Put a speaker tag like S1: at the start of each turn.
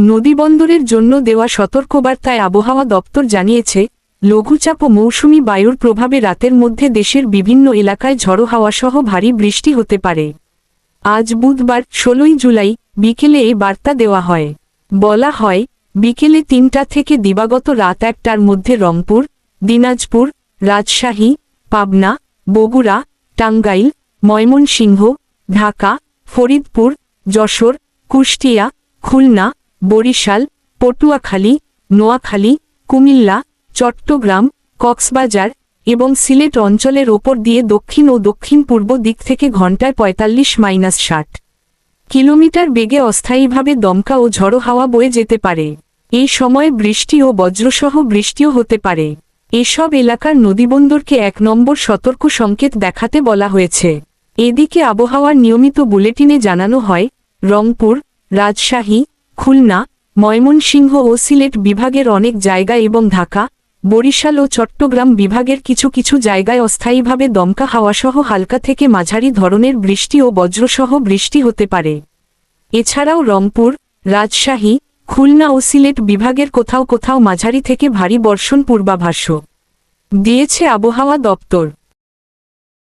S1: নদীবন্দরের জন্য দেওয়া সতর্কবার্তায় আবহাওয়া দপ্তর জানিয়েছে, লঘুচাপ ও মৌসুমি বায়ুর প্রভাবে রাতের মধ্যে দেশের বিভিন্ন এলাকায় ঝড়ো হাওয়াসহ ভারী বৃষ্টি হতে পারে। আজ বুধবার, ষোলোই জুলাই, বিকেলে এই বার্তা দেওয়া হয়। বলা হয়, বিকেলে তিনটা থেকে দিবাগত রাত একটার মধ্যে রংপুর, দিনাজপুর, রাজশাহী, পাবনা, বগুড়া, টাঙ্গাইল, ময়মনসিংহ, ঢাকা, ফরিদপুর, যশোর, কুষ্টিয়া, খুলনা বরিশাল, পটুয়াখালী, নোয়াখালী, কুমিল্লা, চট্টগ্রাম, কক্সবাজার এবং সিলেট অঞ্চলের ওপর দিয়ে দক্ষিণ ও দক্ষিণ পূর্ব দিক থেকে ঘণ্টায় পঁয়তাল্লিশ মাইনাস ষাট কিলোমিটার বেগে অস্থায়ীভাবে দমকা ও ঝড়ো হাওয়া বয়ে যেতে পারে। এই সময়ে বৃষ্টি ও বজ্রসহ বৃষ্টিও হতে পারে। এসব এলাকার নদীবন্দরকে এক নম্বর সতর্ক সংকেত দেখাতে বলা হয়েছে। এদিকে আবহাওয়ার নিয়মিত বুলেটিনে জানানো হয়, রংপুর, রাজশাহী খুলনা, ময়মনসিংহ ও সিলেট বিভাগের অনেক জায়গা এবং ঢাকা, বরিশাল ও চট্টগ্রাম বিভাগের কিছু কিছু জায়গায় অস্থায়ীভাবে দমকা হাওয়াসহ হালকা থেকে মাঝারি ধরনের বৃষ্টি ও বজ্রসহ বৃষ্টি হতে পারে। এছাড়াও রংপুর, রাজশাহী, খুলনা ও সিলেট বিভাগের কোথাও কোথাও মাঝারি থেকে ভারী বর্ষণ পূর্বাভাসও দিয়েছে আবহাওয়া দপ্তর।